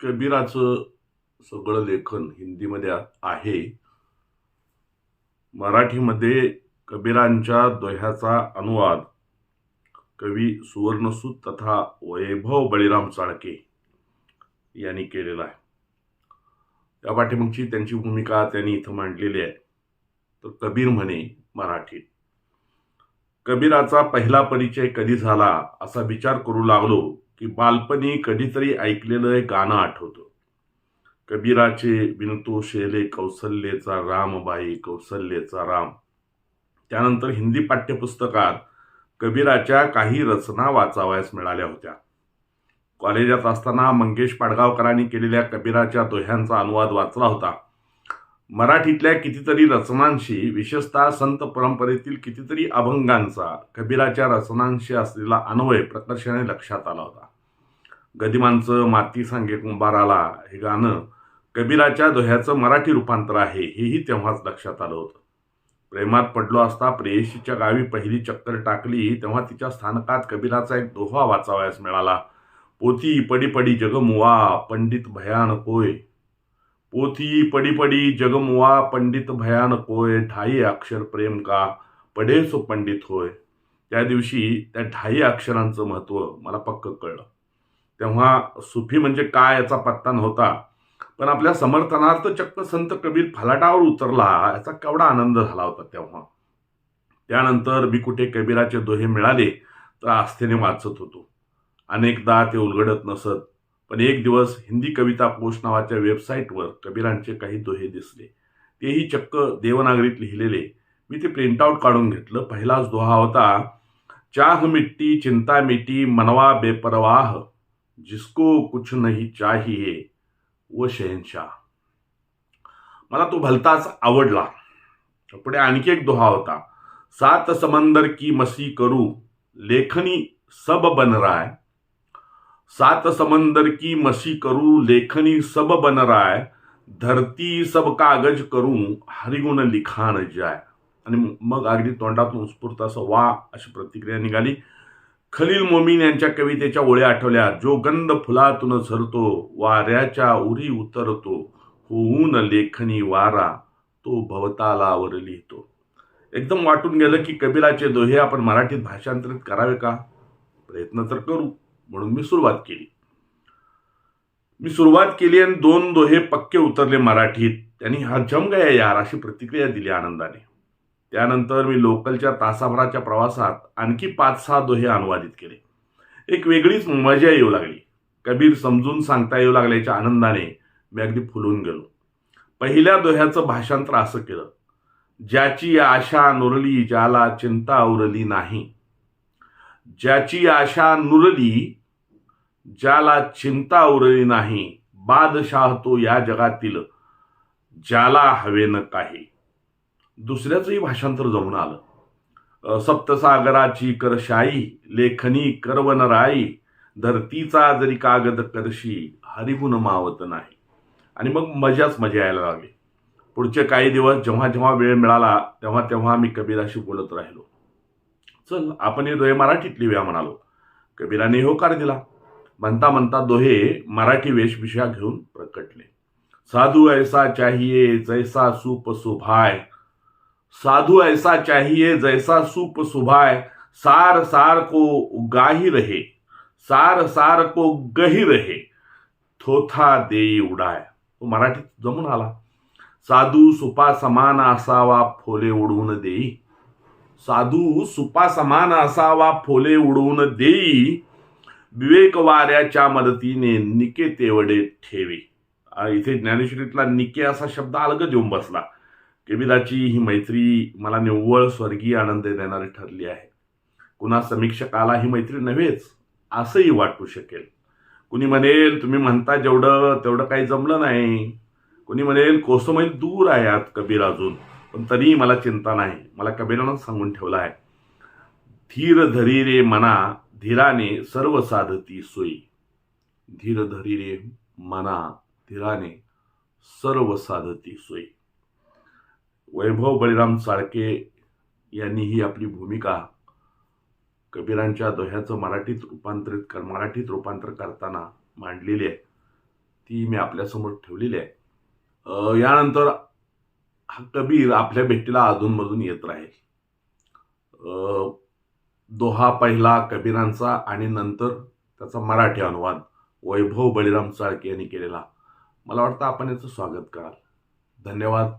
कबीराचं सगळं लेखन हिंदीमध्ये आहे. मराठीमध्ये कबीरांच्या दोह्याचा अनुवाद कवी सुवर्णसूत तथा वैभव बळीराम चाळके यांनी केलेला आहे. त्या पाठीमागची त्यांची भूमिका त्यांनी इथं मांडलेली आहे. तर कबीर म्हणे मराठीत कबीराचा पहिला परिचय कधी झाला असा विचार करू लागलो की बालपणी कधीतरी ऐकलेलं एक गाणं आठवतं. कबीराचे विनतो शेले कौसल्येचा रामबाई कौसल्येचा राम. त्यानंतर हिंदी पाठ्यपुस्तकात कबीराच्या काही रचना वाचावयास मिळाल्या होत्या. कॉलेजात असताना मंगेश पाडगावकरांनी केलेल्या कबीराच्या दोह्यांचा अनुवाद वाचला होता. मराठीतल्या कितीतरी रचनांशी विशेषतः संत परंपरेतील कितीतरी अभंगांचा कबीराच्या रचनांशी असलेला अन्वय प्रकर्षाने लक्षात आला होता. गदिमांचं माती सांगे कुंभाराला हे गाणं कबीराच्या दोह्याचं मराठी रूपांतर आहे हेही तेव्हाच लक्षात आलं होतं. प्रेमात पडलो असता प्रेयशीच्या गावी पहिली चक्कर टाकली तेव्हा तिच्या स्थानकात कबीराचा एक दोहा वाचावयास मिळाला. पोती पडी पडी जगमुवा पंडित भयानकोय पोथी पडी पडी जगमुआ पंडित भयानकोय ढाई अक्षर प्रेम का पडे सो पंडित होय. त्या दिवशी त्या ढाई अक्षरांचं महत्त्व मला पक्क कळलं. तेव्हा सुफी म्हणजे काय याचा पत्ता नव्हता पण आपल्या समर्थनार्थ चक्क संत कबीर फलाटावर उतरला याचा केवढा आनंद झाला होता तेव्हा. त्यानंतर मी कुठे कबीराचे दोहे मिळाले तर आस्थेने वाचत होतो. अनेकदा ते उलगडत नसत पण एक दिवस हिंदी कविता पोस्ट नावाच्या वेबसाईटवर कबीरांचे काही दोहे दिसले. तेही चक्क देवनागरीत लिहिलेले. मी ते प्रिंटआउट काढून घेतलं. पहिलाच दोहा होता. चाह मिट्टी चिंता मिटी मनवा बेपरवाह. जिसको कुछ नहीं चाहिए व शहनशाह मला तो भलताच आवडला. पुढे आणखी एक दोहा होता. सात समंदर की मसी करू. लेखनी सब बन राय. सात समंदर की मसी करू लेखनी सब बन राय धरती सब कागज करू हरिगुण लिखाण जाय। आणि मग अगदी तोंडातून उत्स्फूर्त असं वा अशी प्रतिक्रिया निघाली. खलील मोमीन यांच्या कवितेच्या ओळ्या आठवल्या. जो गंध फुलातून झरतो वाऱ्याच्या उरी उतरतो होऊन लेखनी वारा तो भवतालावर लिहितो. एकदम वाटून गेलं की कबीराचे दोहे आपण मराठीत भाषांतरित करावे का? प्रयत्न तर करू. म्हणून मी सुरुवात केली. मी सुरुवात केली आणि दोन दोहे पक्के उतरले मराठीत. त्यांनी हा जम गया यार अशी प्रतिक्रिया दिली आनंदाने. त्यानंतर मी लोकलच्या तासाभराच्या प्रवासात आणखी पाच सहा दोहे अनुवादित केले. एक वेगळीच मजा येऊ लागली. कबीर समजून सांगता येऊ लागल्याच्या आनंदाने मी अगदी फुलून गेलो. पहिल्या दोह्याचं भाषांतर असं केलं. ज्याची आशा नुरली ज्याला चिंता उरली नाही. ज्याची आशा नुरली ज्याला चिंता उरली नाही बादशाह तो या जगातील ज्याला हवेन काही. दुसऱ्याचंही भाषांतर जमून आलं. सप्तसागराची करशाई लेखनी करवन राई धरतीचा जरी कागद करशी हरिगुण मावत नाही. आणि मग मजाच मजा यायला लागली. पुढचे काही दिवस जेव्हा जेव्हा वेळ मिळाला तेव्हा तेव्हा मी कबीराशी बोलत राहिलो. चल आपण हे दोहे मराठीत लिहूया म्हणालो. कबीराने होकार दिला. म्हणता म्हणता दोहे मराठी वेशभूषा घेऊन प्रकटले. साधू ऐसा चाहिए जैसा सूप सुभाय. साधू ऐसा चाहिए जैसा सूप सुभाय. सार सार को गाही रहे. सार सार को गही रहे. थोथा देई उडाय. तो मराठीत जमून आला. साधू सुपा समान असावा फोले उडवून देई. साधू सुपा समान असावा फोले उडवून देई. विवेक वाऱ्याच्या मदतीने निके तेवडे ठेवी. इथे ज्ञानेश्वरीतला निके असा शब्द अलगच येऊन बसला. कबीराची ही मैत्री मला निव्वळ स्वर्गीय आनंद देणारी ठरली आहे. कुणा समीक्षकाला ही मैत्री नव्हेच असंही वाटू शकेल. कुणी म्हणेल तुम्ही म्हणता जेवढं तेवढं काही जमलं नाही. कुणी म्हणेल कोसमैल दूर आहे आत कबीर अजून. पण तरीही मला चिंता नाही. मला कबीरानं सांगून ठेवलं आहे. धीर धरी रे मना धीराने सर्व साधती सोयी. धीर धरी रे मना धीराने सर्व साधती सोयी. वैभव बळीराम चाळके यांनी ही आपली भूमिका कबीरांच्या दोह्याचं मराठीत रूपांतरित कर मराठीत रूपांतर करताना मांडलेली आहे. ती मी आपल्यासमोर ठेवलेली आहे. यानंतर हा कबीर आपल्या भेटीला अधूनमधून येत राहील. दोहा पहिला कबीरांचा आणि नंतर त्याचा मराठी अनुवाद वैभव बळीराम चाळके यांनी केलेला. मला वाटतं आपण याचं स्वागत कराल. धन्यवाद.